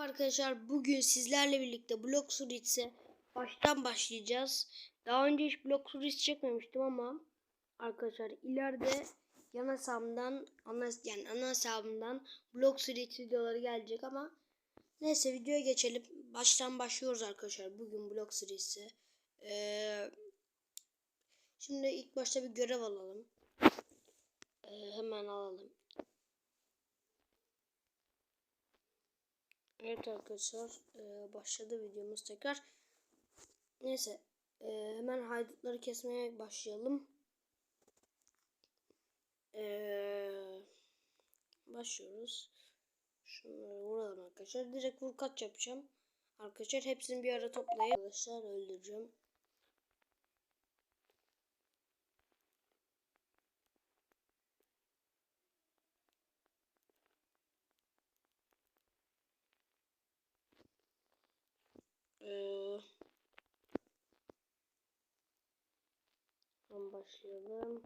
Arkadaşlar bugün sizlerle birlikte Block Suits'e baştan başlayacağız. Daha önce hiç Block Suits çekmemiştim ama arkadaşlar ileride yan hesabımdan ana, yani ana hesabımdan Block Suits videoları gelecek ama neyse videoya geçelim. Baştan başlıyoruz arkadaşlar bugün Block Suits'e. Ee, şimdi ilk başta bir görev alalım. Ee, hemen alalım. Evet arkadaşlar e, başladı videomuz tekrar. Neyse e, hemen haydutları kesmeye başlayalım. E, başlıyoruz. Şunları vuralım arkadaşlar. Direkt vur kaç yapacağım. Arkadaşlar hepsini bir ara toplayıp arkadaşlar öldüreceğim. Ee, hemen başlayalım.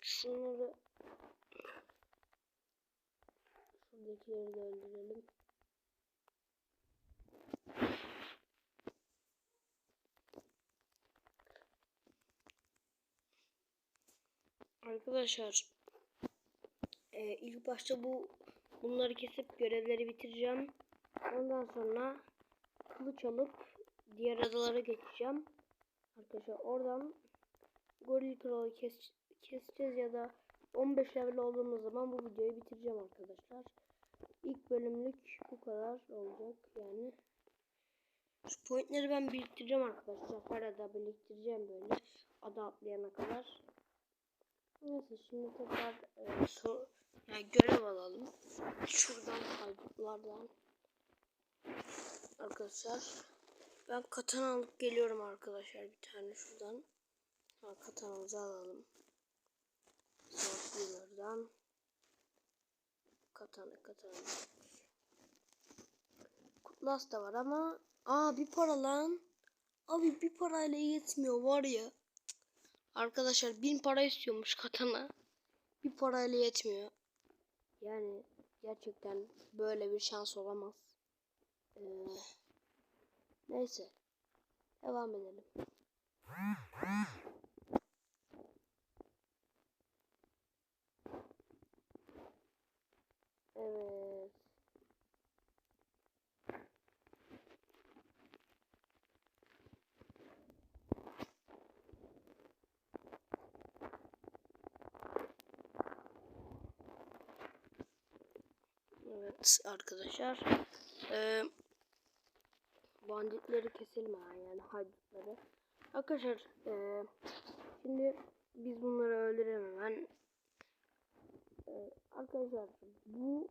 Şunları şuradakileri de öldürelim. Arkadaşlar e, ilk başta bu bunları kesip görevleri bitireceğim. Ondan sonra kılıç alıp diğer adalara geçeceğim. Arkadaşlar oradan Goril Kralı kes, keseceğiz ya da 15 level olduğumuz zaman bu videoyu bitireceğim arkadaşlar. İlk bölümlük bu kadar olacak yani. Şu pointleri ben biriktireceğim arkadaşlar. Arada biriktireceğim böyle. Ada atlayana kadar. Neyse şimdi tekrar e, sor, yani görev alalım. Şuradan kayıtlardan. Arkadaşlar ben katana alıp geliyorum arkadaşlar bir tane şuradan. Ha, katanamızı alalım. Sofyalardan. Katana katana. Kutlas da var ama aa bir para lan. Abi bir parayla yetmiyor var ya. Arkadaşlar bin para istiyormuş katana. Bir parayla yetmiyor. Yani gerçekten böyle bir şans olamaz. Ee, neyse. Devam edelim. Evet. Evet arkadaşlar. Ee, banditleri keselim ha yani haydutları. Arkadaşlar ee, şimdi biz bunları öldürelim hemen. Ee, arkadaşlar bu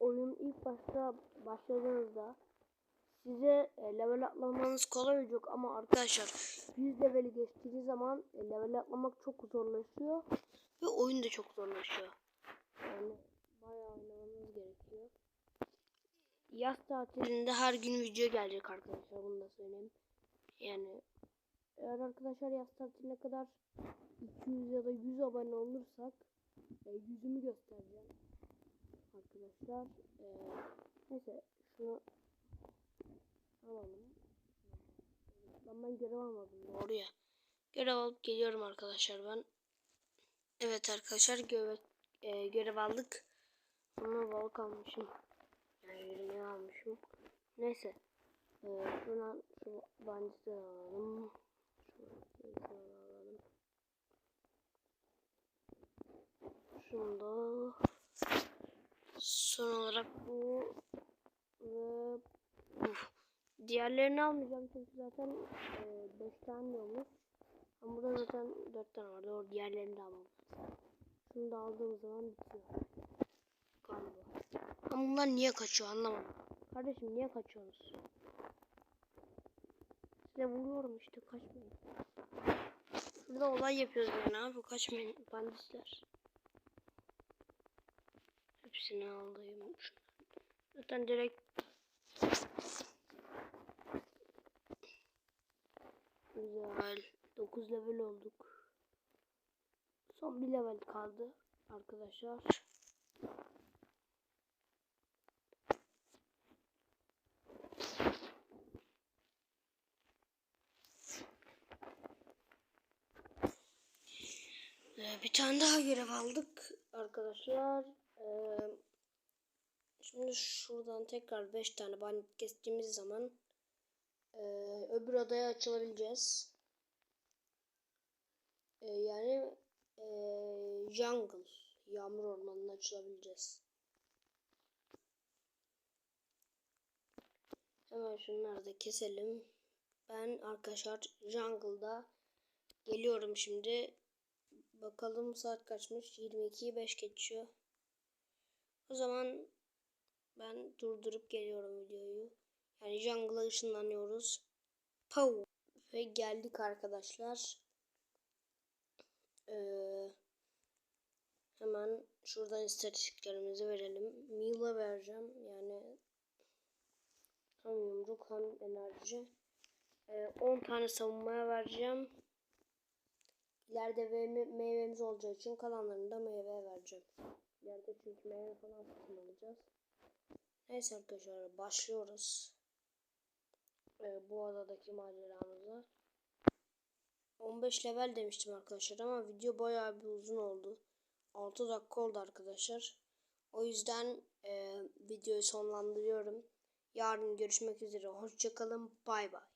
oyun ilk başta başladığınızda size e, level atlamanız kolay olacak ama arkadaşlar 100 leveli geçtiğiniz zaman e, level atlamak çok zorlaşıyor ve oyun da çok zorlaşıyor. Yani yaz tatilinde her gün video gelecek arkadaşlar bunu da söyleyeyim. Yani eğer arkadaşlar yaz tatiline kadar 200 ya da 100 abone olursak e, yüzümü göstereceğim arkadaşlar. E, neyse şunu alalım. Ben, ben görev almadım doğru ya. Görev alıp geliyorum arkadaşlar ben. Evet arkadaşlar görev, e, görev aldık. Ama bal kalmışım. 20 almışım. Neyse. Ee, şuna şu bancısı alalım. Şunu alalım. Şunu son olarak bu ve bu. Diğerlerini almayacağım çünkü zaten 5 e, tane olmuş. Ama burada zaten 4 tane vardı. O diğerlerini de almam. Şunu da aldığım zaman bitiyor. Ama bunlar niye kaçıyor anlamadım. Kardeşim niye kaçıyorsunuz? Size vuruyorum işte kaçmayın. Burada olay yapıyoruz yani abi kaçmayın banditler. Hepsini alayım. Zaten direkt Güzel. 9 level olduk. Son bir level kaldı. arkadaşlar. Ee, bir tane daha görev aldık arkadaşlar. Ee, şimdi şuradan tekrar 5 tane bandit kestiğimiz zaman ee, öbür adaya açılabileceğiz. Ee, yani ee, jungle, yağmur ormanına açılabileceğiz. Hemen şunları da keselim. Ben arkadaşlar jungle'da geliyorum şimdi. Bakalım saat kaçmış? 22'yi 5 geçiyor. O zaman ben durdurup geliyorum videoyu. Yani jungle'a ışınlanıyoruz. Pow! Ve geldik arkadaşlar. Ee, hemen şuradan istatistiklerimizi verelim. Mila vereceğim. Yani hem yumruk hem enerji. Ee, 10 tane savunmaya vereceğim. İleride ve- meyvemiz olacağı için kalanlarını da meyveye vereceğim. İleride çünkü meyve falan kullanacağız. Neyse arkadaşlar başlıyoruz. Ee, bu adadaki maceramıza. 15 level demiştim arkadaşlar ama video bayağı bir uzun oldu. 6 dakika oldu arkadaşlar. O yüzden e, videoyu sonlandırıyorum. Yarın görüşmek üzere. Hoşçakalın. Bay bay.